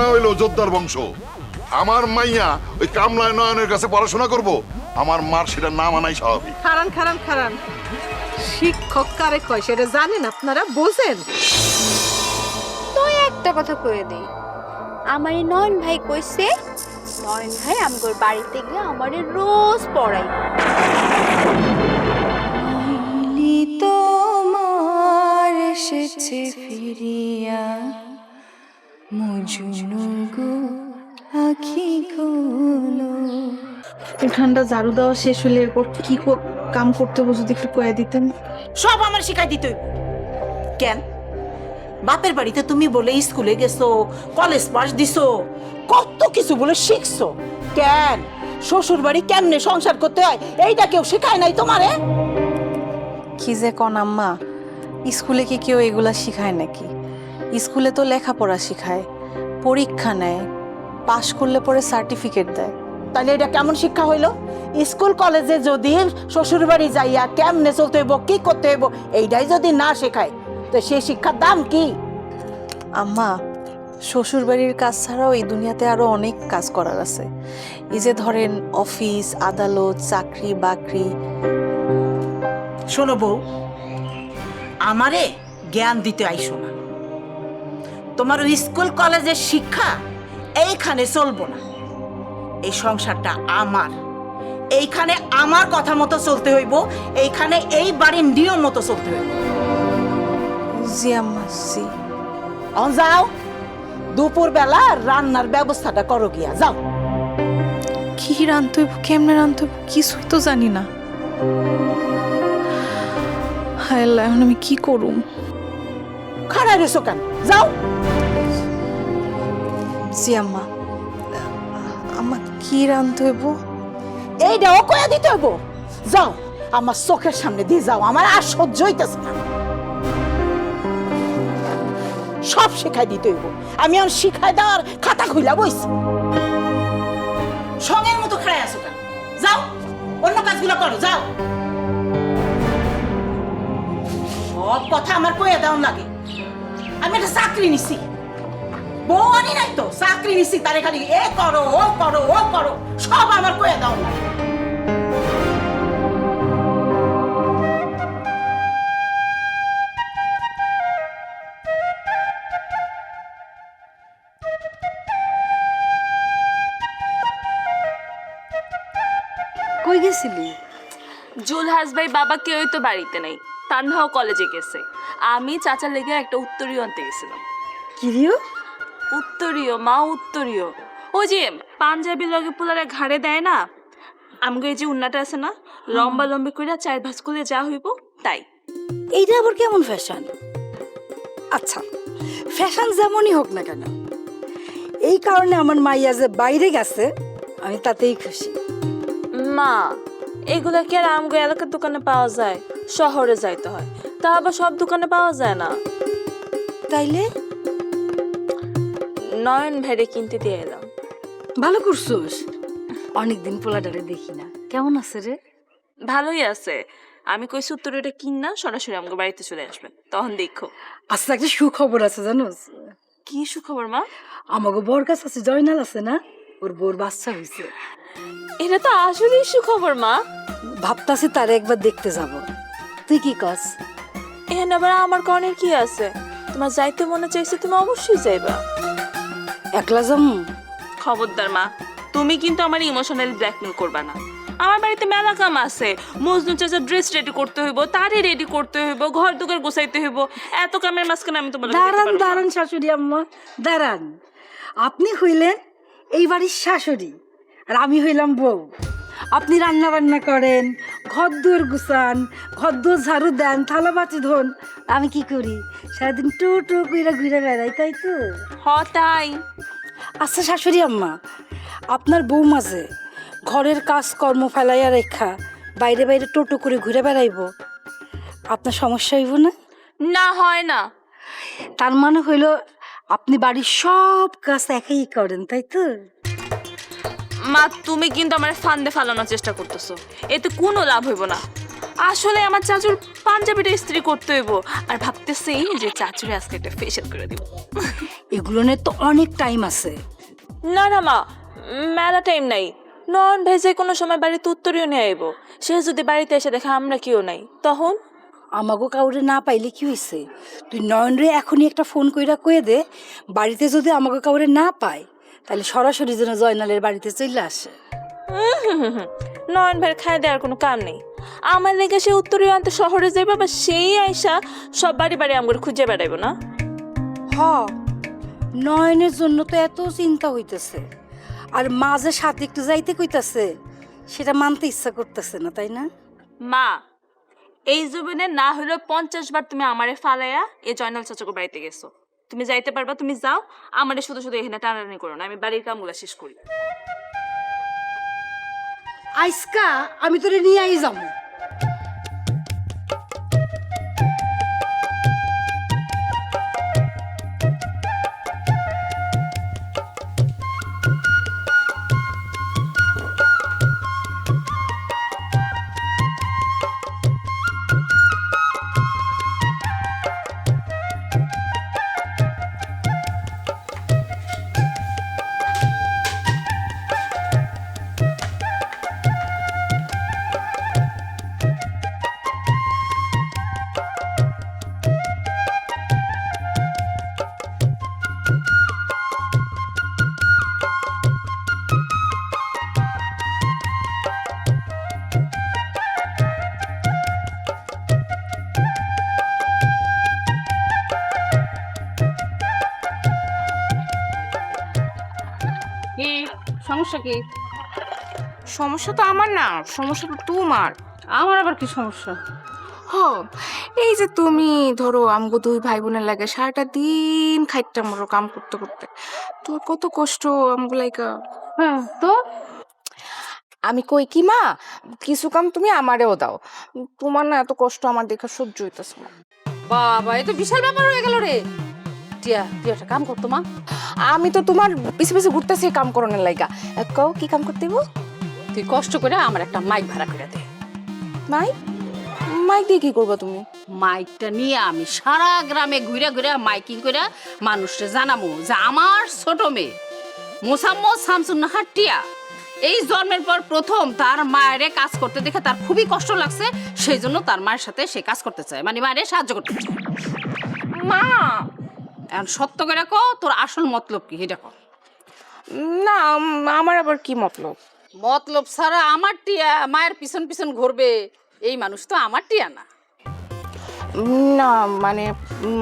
না হইলেও যোদ্ধার বংশ। আমার মাইয়া ওই কামলায় নয়নের কাছে পড়াশোনা করব। আমার মার সেটা না মানাই স্বাভাবিক। খারান খারান খারান। শিক্ষক কারে কয় সেটা জানেন আপনারা? বোঝেন। তুই একটা কথা কয়ে দেই। আমার এই নয়ন ভাই কইছে নয়ন ভাই আমগোর বাড়িতে গিয়ে আমারে রোজ পড়াই। তোমার এসেছে ফিরিয়া। উঠানটা ঝাড়ু দেওয়া শেষ হলে এরপর কি কর- কাম করতে হবে যদি একটু কয়ে দিতেন? সব আমার শিখাই দিতে। কেন? বাপের বাড়িতে তুমি বলে স্কুলে গেছো কলেজ পাস দিছো কত কিছু বলে শিখছো। কেন? শ্বশুর বাড়ি কেমনে সংসার করতে হয় এইটা কেউ শেখায় নাই তোমারে? কি যে কন আম্মা স্কুলে কি কেউ এগুলা শিখায় নাকি? স্কুলে তো লেখাপড়া শিখায় পরীক্ষা নেয় পাশ করলে পরে সার্টিফিকেট দেয়। তাহলে এটা কেমন শিক্ষা হইল? স্কুল কলেজে যদি শ্বশুর বাড়ি যাইয়া কেমনে চলতে হইব কি করতে হইব এইটাই যদি না শেখায় তো সেই শিক্ষার দাম কি? আম্মা শ্বশুর বাড়ির কাজ ছাড়াও এই দুনিয়াতে আরও অনেক কাজ করার আছে। এই যে ধরেন অফিস আদালত চাকরি বাকরি। শোনো বউ আমারে জ্ঞান দিতে আইসো না। তোমার ওই স্কুল কলেজের শিক্ষা এইখানে চলবো না। এই সংসারটা আমার। এইখানে আমার কথা মতো চলতে হইব এইখানে এই বাড়ির নিয়ম মতো চলতে হইব। জি আম্মা জি। অন যাও। দুপুর বেলা রান্নার ব্যবস্থাটা করো গিয়া যাও। কি রানতে কেমনে রানতে হইব কিছুই তো জানি না। হায় আল্লাহ এখন আমি কি করুম? খাড়া রেসো কেন? যাও। জি আম্মা। আম্মা কি রানতে হইব? এইটাও কয়া দিতে হইব। যাও আমার চোখের সামনে দিয়ে যাও। আমার আর সহ্য হইতেছে না। সব শেখাই দিতে হইব। আমি আর শিখাই দেওয়ার খাতা খুইলা বইছি। সঙ্গের মতো খেয়ে আসো কেন? যাও অন্য কাজগুলো করো যাও। সব কথা আমার কয়ে দেওয়ার লাগে। আমি একটা চাকরি নিছি। বউ আনি নাই তো চাকরি নিছি তারে খালি এ করো ও করো ও করো সব আমার কয়ে দাও না। কই গেছিলি? জুলহাস ভাই বাবা কেউই তো বাড়িতে নেই তান্নাও কলেজে গেছে। আমি চাচার লেগে একটা উত্তরীয় আনতে গেছিলাম। কিরিও? উত্তরীয় মা উত্তরীয়। ওই যে পাঞ্জাবি লগে পোলারে ঘাড়ে দেয় না আমগো এই যে উন্নাটা আছে না লম্বা লম্বি করে চার ভাঁজ করে যা হইব তাই। এইটা আবার কেমন ফ্যাশন আচ্ছা ফ্যাশন যেমনই হোক না কেন এই কারণে আমার মাইয়া যে বাইরে গেছে আমি তাতেই খুশি। মা এগুলা কি আর আমগো এলাকার দোকানে পাওয়া যায়? শহরে যাইতে হয়। তা আবার সব দোকানে পাওয়া যায় না। তাইলে? নয়ন ভেড়ে কিনতে দিয়ে এলাম। ভালো করছোস। অনেকদিন পোলাডারে দেখি না। কেমন আছে রে? ভালোই আছে। আমি কইছি উত্তরীয়টা কিন না সরাসরি আমাকে বাড়িতে চলে আসবেন তখন দেখো। আচ্ছা একটা সুখবর আছে জানোস? কি সুখবর মা? আমাকে বর কাছে আছে জয়নাল আছে না? ওর বোর বাচ্চা হয়েছে এটা তো আসলেই সুখবর মা। ভাবতাছি তারে একবার দেখতে যাব। তুই কি কস? এখানে আবার আমার কর্ণের কি আছে? তোমার যাইতে মনে চাইছে তুমি অবশ্যই যাইবা। একলা যাম খবরদার মা তুমি কিন্তু আমার ইমোশনালি ব্ল্যাকমেল করবা না। আমার বাড়িতে মেলা কাম আছে। মজনু চাচা ড্রেস রেডি করতে হইব তারই রেডি করতে হইব ঘর দুয়ার গোছাইতে হইব। এত কামের মাঝখানে আমি তোমার দাঁড়ান দাঁড়ান শাশুড়ি আম্মা দাঁড়ান। আপনি হইলেন এই বাড়ির শাশুড়ি আর আমি হইলাম বউ। আপনি রান্না বান্না করেন ঘর দুয়ার গুছান ঘর দুয়ার ঝাড়ু দেন থালা বাটি ধন আমি কি করি? সারাদিন টু টু কইরা ঘুরে বেড়াই তাই তো? হ তাই। আচ্ছা শাশুড়ি আম্মা আপনার বউ মাঝে ঘরের কাজ কর্ম ফেলাইয়া রেখা বাইরে বাইরে টোটো করে ঘুরে বেড়াইব আপনার সমস্যা হইব না? না হয় না। তার মানে হইল আপনি বাড়ির সব কাজ একাই করেন তাই তো? মা তুমি কিন্তু আমার ফান্দে ফালানোর চেষ্টা করতেছো। এতে কোনো লাভ হইব না। আসলে আমার চাচুর পাঞ্জাবিটা ইস্ত্রি করতে হইব। আর ভাবতেছি যে চাচুরে আজকে একটা ফেশিয়াল করে দিব। এগুলো নিয়ে তো অনেক টাইম আছে। না না মা মেলা টাইম নাই। নন ভেজে কোনো সময় বাড়িতে উত্তরীয় নিয়ে আইব। সে যদি বাড়িতে এসে দেখে আমরা কেউ নাই। তখন? আমাগো কাউরে না পাইলে কি হয়েছে তুই নয়নরে এখনই একটা ফোন কইরা কয়ে দে বাড়িতে যদি আমাগো কাউরে না পায় তাহলে সরাসরি যেন জয়নালের বাড়িতে চলে আসে। নয়ন ভাইয়ের খায় দেওয়ার কোনো কাম নেই। আমার লেগে সে উত্তরীয় আনতে শহরে যাইবা বা সেই আইসা সব বাড়ি বাড়ি আমগুলো খুঁজে বেড়াইব না। হ নয়নের জন্য তো এত চিন্তা হইতেছে। আর মাঝে সাথে একটু যাইতে কইতাছে সেটা মানতে ইচ্ছা করতেছে না তাই না? মা এই জীবনে না হলেও পঞ্চাশ বার তুমি আমারে ফালাইয়া এই জয়নাল চাচকের বাড়িতে গেছো। তুমি যাইতে পারবা, তুমি যাও, আমারে শুধু শুধু এখানে টানাটানি করো না, আমি বাড়ির কামগুলা শেষ করি। আইসকা, আমি তোরে নিয়ে যাব। সমস্যা কি? সমস্যা তো আমার না সমস্যা তো তোমার। আমার আবার কি সমস্যা? হ এই যে তুমি ধরো আমগো দুই ভাই বোনের লাগে সারাটা দিন খাইটা মরো কাম করতে করতে। তোর কত কষ্ট আমগো লাইকা হ্যাঁ তো? আমি কই কি মা? কিছু কাম তুমি আমারেও দাও। তোমার না এত কষ্ট আমার দেখা সহ্য হইতেছে না। বাবা এ তো বিশাল ব্যাপার হয়ে গেল রে। টিয়া তুই একটা কাম করতো মা। আমি তো তোমার পিছে পিছে ঘুরতেছি কাম করানোর লাইগা। কও কি কাম করতে? তুই কষ্ট করে আমার একটা মাইক ভাড়া করে দে। মাইক? মাইক দিয়ে কি করবা তুমি? মাইকটা নিয়ে আমি সারা গ্রামে ঘুরে ঘুরে মাইকিং করে মানুষকে জানাব যে আমার ছোট মেয়ে মোসাম্মদ শামসুন্নাহার টিয়া এই জন্মের পর প্রথম তার মায়েরে কাজ করতে দেখে তার খুবই কষ্ট লাগছে সেই জন্য তার মায়ের সাথে সে কাজ করতে চায়। মানে মায়ের সাহায্য করতে চায়। মা এখন সত্য করে কো তোর আসল মতলব কি এটা কো না উম, আমার আবার কি মতলব? মতলব ছাড়া আমার টিয়া মায়ের পিছন পিছন ঘুরবে এই মানুষ তো আমার টিয়া না। না মানে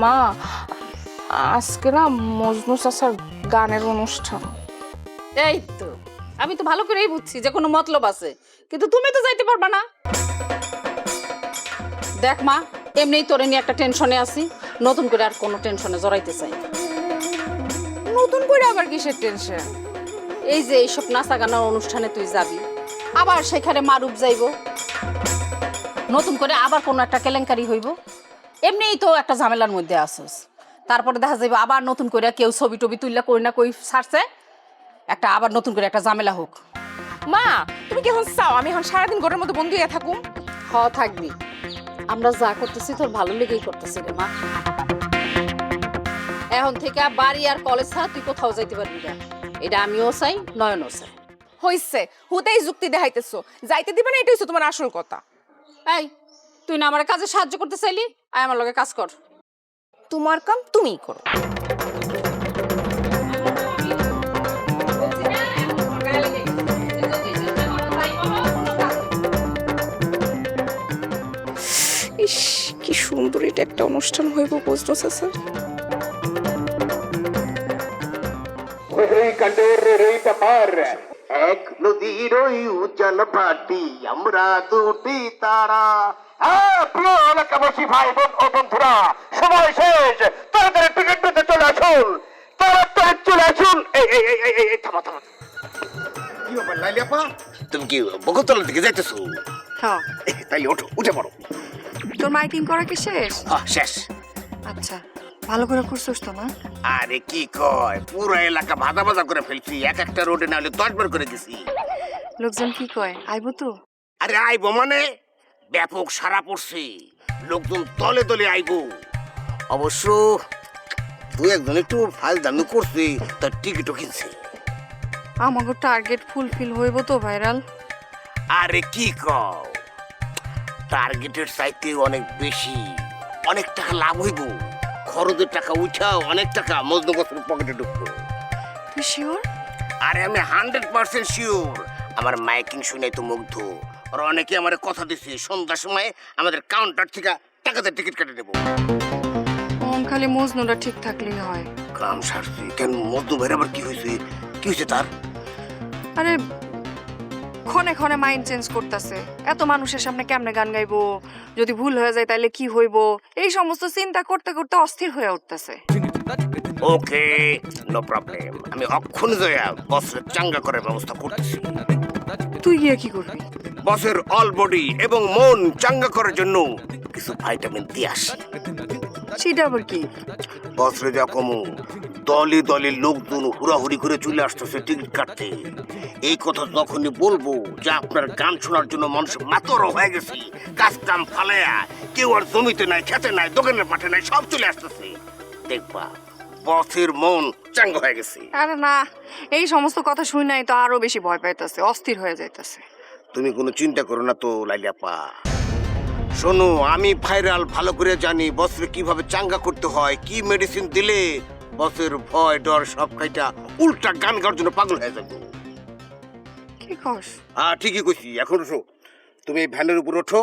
মা আজকে না মজনু চাচার গানের অনুষ্ঠান। এই তো আমি তো ভালো করেই বুঝছি যে কোনো মতলব আছে কিন্তু তুমি তো যাইতে পারবা না। দেখ মা এমনিই তোরে নিয়ে একটা টেনশনে আছি। নতুন করে আর কোনো টেনশনে জড়াইতে চাই। না। নতুন করে আবার কিসের টেনশন এই যে এইসব নাচা গানার অনুষ্ঠানে তুই যাবি আবার সেখানে মারুপ যাইব। নতুন করে আবার কোনো একটা কেলেঙ্কারি হইব। এমনিই তো একটা ঝামেলার মধ্যে আসস তারপরে দেখা যাবে আবার নতুন করে কেউ ছবি টবি তুললে কই না কই ছাড়ছে। একটা আবার নতুন করে একটা ঝামেলা হোক। মা তুমি কি এখন চাও আমি এখন সারাদিন ঘরের মধ্যে বন্ধু হয়ে থাকুম? হ থাকবি। আমরা যা করতেছি তোর ভালো লেগেই করতেছি রে মা। এখন থেকে বাড়ি আর কলেজ ছাড়া তুই কোথাও যাইতে পারবি না। এটা আমিও চাই নয়নও চাই। হইছে হুতেই যুক্তি দেখাইতেছো। যাইতে দিবে না এটাই হচ্ছে তোমার আসল কথা। এই তুই না আমার কাজে সাহায্য করতে চাইলি আয় আমার লগে কাজ কর। তোমার কাম তুমিই করো। ইস কি সুন্দর এটা একটা অনুষ্ঠান হইব বুঝলো স্যার এক নদীর ওই উজ্জ্বল ভাটি আমরা দুটি তারা। হ্যাঁ প্রিয় এলাকাবাসী ভাই বোন ও বন্ধুরা সময় শেষ। তাড়াতাড়ি টিকিট পেতে চলে আসুন। তাড়াতাড়ি চলে আসুন। এই এই এই এই, থামা থামা। কি ব্যাপার লাইলিয়াপা তুমি কি বগতলার দিকে যাইতেছো? হ্যাঁ। তাইলে ওঠো উঠে পড়ো। তোর মাইকিং করা কি শেষ? হ্যাঁ শেষ। আচ্ছা ভালো করে করছিস তো না আরে কি কয় পুরো এলাকা ভাজা ভাজা করে ফেলছি এক একটা রোডে না হলে দশ বার করে গেছি। লোকজন কি কয় আইবো তো? আরে আইবো মানে? ব্যাপক সারা পড়ছে লোকজন দলে দলে আইবো। অবশ্য তুই একজন একটু ফাইল দামি করছে তার টিকিটও কিনছে। আমাকে টার্গেট ফুলফিল হইব তো ভাইরাল। আরে কি কও টার্গেটের চাইতে অনেক বেশি। অনেক টাকা লাভ হইব। খরচের টাকা উঠাও অনেক টাকা মজনু বছর পকেটে ঢুকবো। তুই শিওর আরে আমি হান্ড্রেড পার্সেন্ট শিওর আমার মাইকিং শুনে তো মুগ্ধ। আর অনেকে আমার কথা দিচ্ছে সন্ধ্যার সময় আমাদের কাউন্টার থেকে টাকাতে টিকিট কেটে নেব ওম খালি মজনুটা ঠিক থাকলেই হয়। কাম সারছি। কেন মজনু ভাইয়ের আবার কি হয়েছে? কি হয়েছে তার? আরে ক্ষণে ক্ষণে মাইন্ড চেঞ্জ করতেছে। এত মানুষের সামনে কেমনে গান গাইবো? যদি ভুল হয়ে যায় তাহলে কি হইব? এই সমস্ত চিন্তা করতে করতে অস্থির হয়ে উঠতেছে। ওকে নো প্রবলেম আমি অক্ষণ জয়া বসের চাঙ্গা করার ব্যবস্থা করতেছি তুই গিয়ে কি করবি? বসের অল বডি এবং মন চাঙ্গা করার জন্য কিছু ভাইটামিন দিয়ে আসি। সেটা আবার কি? বসরে যা কমু দলে দলে লোকজন হুড়াহুড়ি করে চলে আসতেছে টিকিট কাটতে। এই কথা যখনই বলব যে আপনার গান শোনার জন্য মানুষ মাতর হয়ে গেছে। কাজ কাম ফালায়া কেউ আর জমিতে নাই খেতে নাই দোকানের মাঠে নাই সব চলে আসতেছে। দেখবা বসের মন চাঙ্গ হয়ে গেছে। আরে না এই সমস্ত কথা শুই নাই তো আরও বেশি ভয় পাইতেছে অস্থির হয়ে যাইতেছে। তুমি কোনো চিন্তা করো না তো লাইলাপা শোনো আমি ভাইরাল ভালো করে জানি বসরে কীভাবে চাঙ্গা করতে হয় কি মেডিসিন দিলে বসের ভয় ডর সব খাইটা উল্টা গান গাওয়ার জন্য পাগল হয়ে যাবে। কি কস? হ্যাঁ ঠিকই কইছি। এখন ওঠো তুমি এই ভ্যানের উপর ওঠো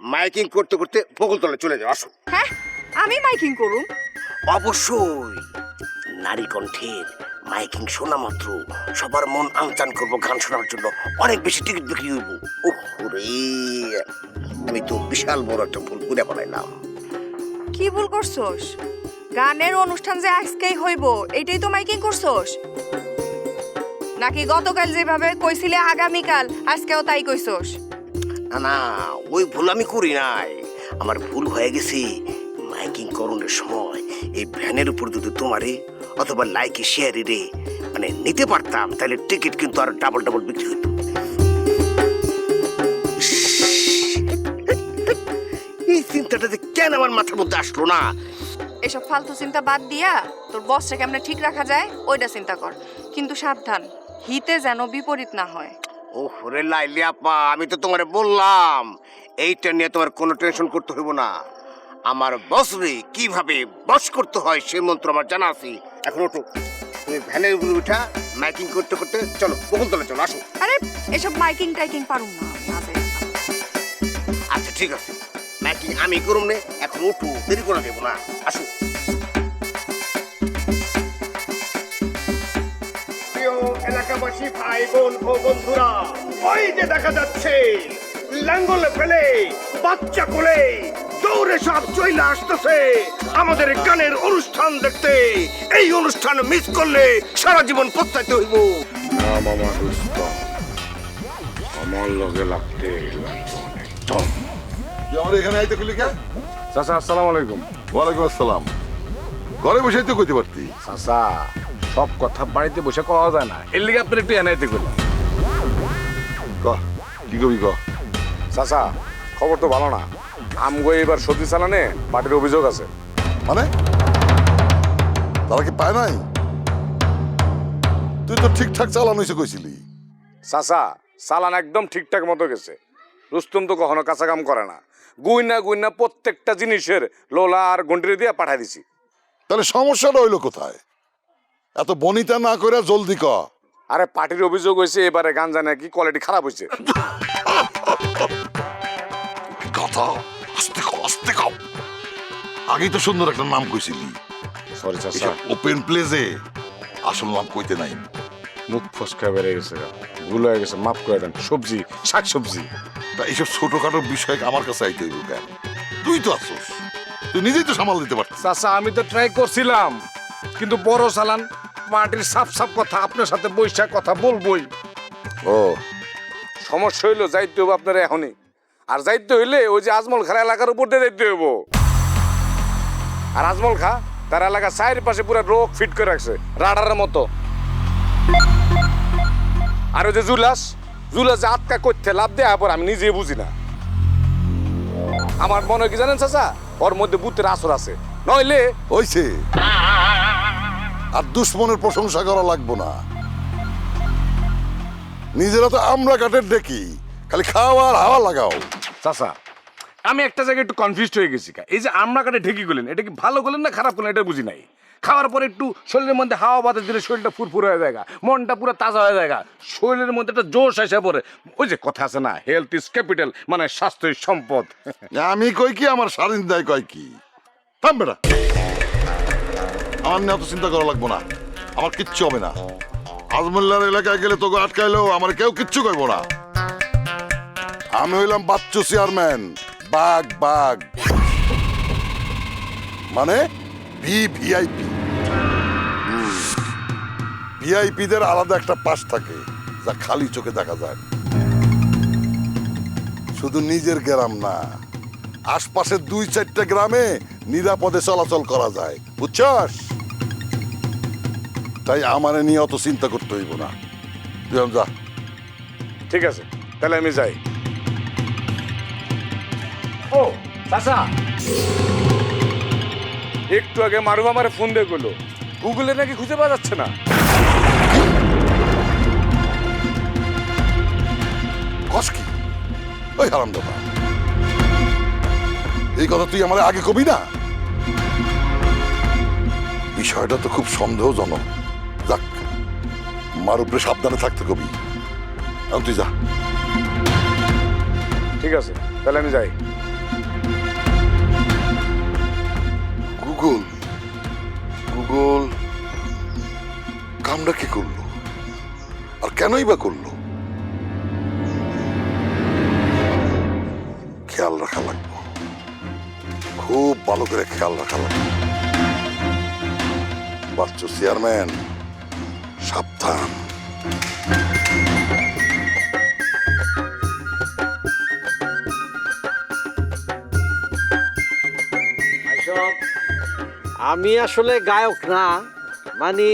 মাইকিং করতে করতে বকুলতলা চলে যাও আসো। হ্যাঁ আমি মাইকিং করুম। অবশ্যই। নারী কণ্ঠের মাইকিং শোনা মাত্র। সবার মন আনচান করব গান শোনার জন্য। অনেক বেশি টিকিট বিক্রি হইব। ওরে আমি তো বিশাল বড় একটা ভুল করে বানাইলাম। কি ভুল করছস? গানের অনুষ্ঠান যে আজকেই হইব এটাই তো মাইকিং করছস? নাকি গতকাল যেভাবে কইছিলে আগামীকাল আজকেও তাই কইছস? না না ওই ভুল আমি করি নাই। আমার ভুল হয়ে গেছে মাইকিং করণের সময়। এই ভ্যানের উপর যদি তোমারে অথবা লাইকে শেয়ারে রে মানে নিতে পারতাম তাহলে টিকিট কিন্তু আর ডাবল ডাবল বিক্রি হতো কেন আমার মাথার মধ্যে আসলো না। এসব ফালতু চিন্তা বাদ দিয়া তোর বসটা কেমনে ঠিক রাখা যায় ওইটা চিন্তা কর। কিন্তু সাবধান হিতে যেন বিপরীত না হয়। ও রে লাইলি আপা আমি তো তোমারে বললাম এইটা নিয়ে তোমার কোনো টেনশন করতে হইব না। আমার বসরে কীভাবে বস করতে হয় সেই মন্ত্র আমার জানা আছে। এখন ওঠো তুমি ভ্যানের উপরে উঠা মাইকিং করতে করতে চলো বকুলতলা চলো আসো। আরে এসব মাইকিং টাইকিং পারুম না আচ্ছা ঠিক আছে। মাইকিং আমি করুম নে? এখন উঠো দেরি করে দেবো না আসো। এলাকাবাসী ভাই বোন ও বন্ধুরা ওই যে দেখা যাচ্ছে লাঙ্গলে ফেলে বাচ্চা কোলে দৌড়ে সব চইলে আসতেছে। আমাদের গানের অনুষ্ঠান দেখতে এই অনুষ্ঠান মিস করলে সারা জীবন পস্তাইতে হইব। না মামা দোস্ত আমার লগে লাগতে আমার এখানে আইতে কইলি কে? চাচা আসসালামু আলাইকুম। ওয়ালাইকুম আসসালাম। ঘরে বসেই তো কইতে পারতি। চাচা সব কথা বাড়িতে বসে কওয়া যায় না। এর লিগে আপনার একটু এনাইতে করলাম ক কি কবি ক? চাচা খবর তো ভালো না। আমগো এবার চালানে পার্টির অভিযোগ আছে। মানে? তারা কি পায় নাই? তুই তো ঠিকঠাক চালানো হয়েছে কইছিলি। চাচা চালান একদম ঠিকঠাক মতো গেছে। রুস্তম তো কখনো কাঁচা কাম করে না। গুইনা গুইনা প্রত্যেকটা জিনিসের লোলা আর গন্ডিরে দিয়ে পাঠাই দিছি। তাহলে সমস্যাটা হইল কোথায়? এত বনিতা না করে জলদি ক। আরে পার্টির অভিযোগ হয়েছে এবারে গাঞ্জা নাকি কোয়ালিটি খারাপ হয়েছে। কথা? আস্তে ক আস্তে কম আগেই তো সুন্দর একটা নাম কইছিলি। সরি চাচা ওপেন প্লেসে আসল নাম কইতে নাই। মুখ ফসকা বেড়ে গেছে ভুল হয়ে গেছে মাফ করে দেন সবজি শাক সবজি তা এইসব ছোটখাটো বিষয় আমার কাছে আইতে হইব কেন? তুই তো আসোস তুই নিজেই তো সামাল দিতে পারছিস চাচা আমি তো ট্রাই করছিলাম কিন্তু বড় চালান মাটির সাফ সাফ কথা আপনার সাথে বৈশাখ কথা বলবই। ও। সমস্যা হইল যাইতে হবে আপনার এখনই আর যাইতে হইলে ওই যে আজমল খার এলাকার উপর দিয়ে যাইতে হইব। আর আজমল খা তার এলাকা চায়ের পাশে পুরো রোগ ফিট করে রাখছে রাডারের মতো। আর যে জুলাস জুলাস যে আটকা করতে লাভ দেয়া পর আমি নিজে বুঝি না। আমার মনে কি জানেন চাচা? ওর মধ্যে বুথের আসর আছে। নইলে হইছে। আর দুশ্মনের প্রশংসা করা লাগবো না। নিজেরা তো আমরা কাঠের দেখি খালি খাওয়া আর হাওয়া লাগাও। চাচা আমি একটা জায়গায় একটু কনফিউজ হয়ে গেছি। এই যে আমরা কাটে ঢেকি গেলেন এটা কি ভালো করলেন না খারাপ করলেন এটা বুঝি নাই। খাওয়ার পরে একটু শরীরের মধ্যে হাওয়া বাতাস দিলে শরীরটা ফুরফুর হয়ে যায় মনটা পুরো তাজা হয়ে যায় শরীরের মধ্যে একটা জোশ এসে পড়ে। ওই যে কথা আছে না হেলথ ইজ ক্যাপিটাল মানে স্বাস্থ্যই সম্পদ। আমি কই কি, আমার স্বাধীন দেয় কয় কি? আমার নিয়ে অত চিন্তা করা লাগবো না, আমার কিচ্ছু হবে না। আজমুল্লার এলাকায় গেলে তোকে আটকাইলেও আমার কেউ কিচ্ছু কইব না। আমি হইলাম বাচ্চু চেয়ারম্যান বাঘ বাঘ। মানে ভি, ভিআইপি। ভিআইপিদের আলাদা একটা পাশ থাকে, যা খালি চোখে দেখা যায় শুধু নিজের গ্রাম না, আশপাশের দুই চারটা গ্রামে নিরাপদে চলাচল করা যায়। বুঝছস? তাই আমারে নিয়ে অত চিন্তা করতে হইব না। তুই যা। ঠিক আছে, তাহলে আমি যাই। ও, চাচা! একটু আগে মারুম আমার ফোন দিয়ে গেলো গুগলে নাকি খুঁজে পাওয়া যাচ্ছে না। কস কি? ওই হারাম এই কথা তুই আমার আগে কবি না? বিষয়টা তো খুব সন্দেহজনক। যাক মার উপরে সাবধানে থাকতে কবি। তুই যা। ঠিক আছে তাহলে আমি যাই। গুগল কামটা কি করল? আর কেনই বা করল? খেয়াল রাখা লাগবে। খুব ভালো করে খেয়াল রাখা লাগবে। বাচ্চু চেয়ারম্যান? সাবধান। আমি আসলে গায়ক না মানে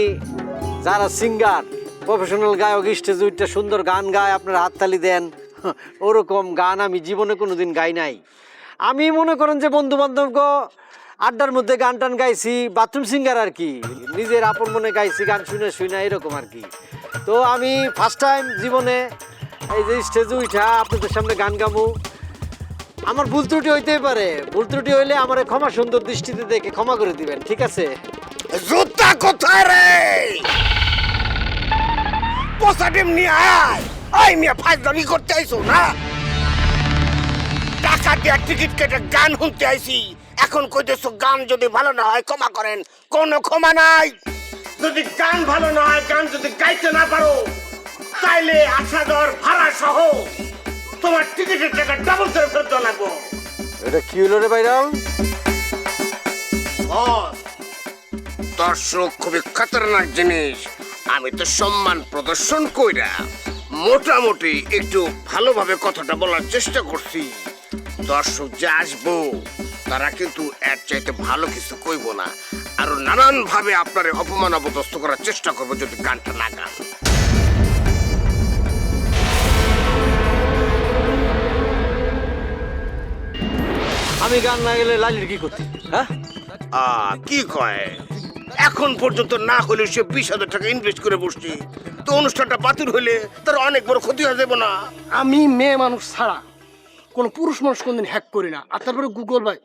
যারা সিঙ্গার প্রফেশনাল গায়ক স্টেজে উঠতে সুন্দর গান গায়, আপনার হাততালি দেন, ওরকম গান আমি জীবনে কোনো দিন গাই নাই। আমি মনে করেন যে বন্ধু বান্ধব আড্ডার মধ্যে গান টান গাইছি বাথরুম সিঙ্গার আর কি, নিজের আপন মনে গাইছি, গান শুনে শুনে এরকম আর কি। তো আমি ফার্স্ট টাইম জীবনে এই যে স্টেজে উঠা আপনাদের সামনে গান গামু আমার ভুল ত্রুটি হইতেই পারে। ভুল ত্রুটি হইলে আমার ক্ষমা সুন্দর দৃষ্টিতে দেখে ক্ষমা করে দিবেন, ঠিক আছে? জুতা কোথায় রে? পোসাটিম নিয়ে আয়। আই মিয়া ফাজলামি করতে আইছো না? টাকা দিয়ে টিকিট কেটে গান শুনতে আইছি। এখন কইতেছো গান যদি ভালো না হয় ক্ষমা করেন। কোনো ক্ষমা নাই। যদি গান ভালো না হয়, গান যদি গাইতে না পারো, তাইলে আশা দর ভাড়া সহ তোমার টিকিটের টাকা ডাবল করে ফেরত দেওয়া লাগবো। এটা কি হলো রে ভাইরাল? দর্শক খুবই খতরনাক জিনিস। আমি তো সম্মান প্রদর্শন কইরা মোটামুটি একটু ভালোভাবে কথাটা বলার চেষ্টা করছি। দর্শক যে আসব তারা কিন্তু এর চাইতে ভালো কিছু কইব না। আরও নানান ভাবে আপনার অপমান অপদস্থ করার চেষ্টা করব যদি গানটা না গান। আমি গান না গেলে লালির কি করতে হ্যাঁ? আ কি কয়? এখন পর্যন্ত না হলে সে বিশ হাজার টাকা ইনভেস্ট করে বসছি। তো অনুষ্ঠানটা বাতিল হলে তার অনেক বড় ক্ষতি হয়ে যাবে না। আমি মেয়ে মানুষ ছাড়া কোনো পুরুষ মানুষ কোনদিন হ্যাক করি না। আর তারপরে গুগল ভাই।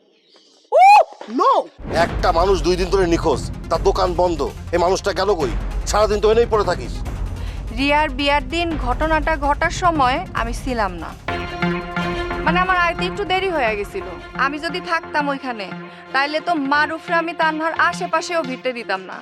নো একটা মানুষ দুই দিন ধরে নিখোঁজ তার দোকান বন্ধ। এই মানুষটা গেল কই? সারাদিন তো এনেই পড়ে থাকিস। রিয়ার বিয়ার দিন ঘটনাটা ঘটার সময় আমি ছিলাম না। মানে আমার আইতে একটু দেরি হয়ে গেছিল। আমি যদি থাকতাম ওইখানে, তাইলে তো মারুফরে আমি তানহার আশেপাশেও ভিড়তে দিতাম না।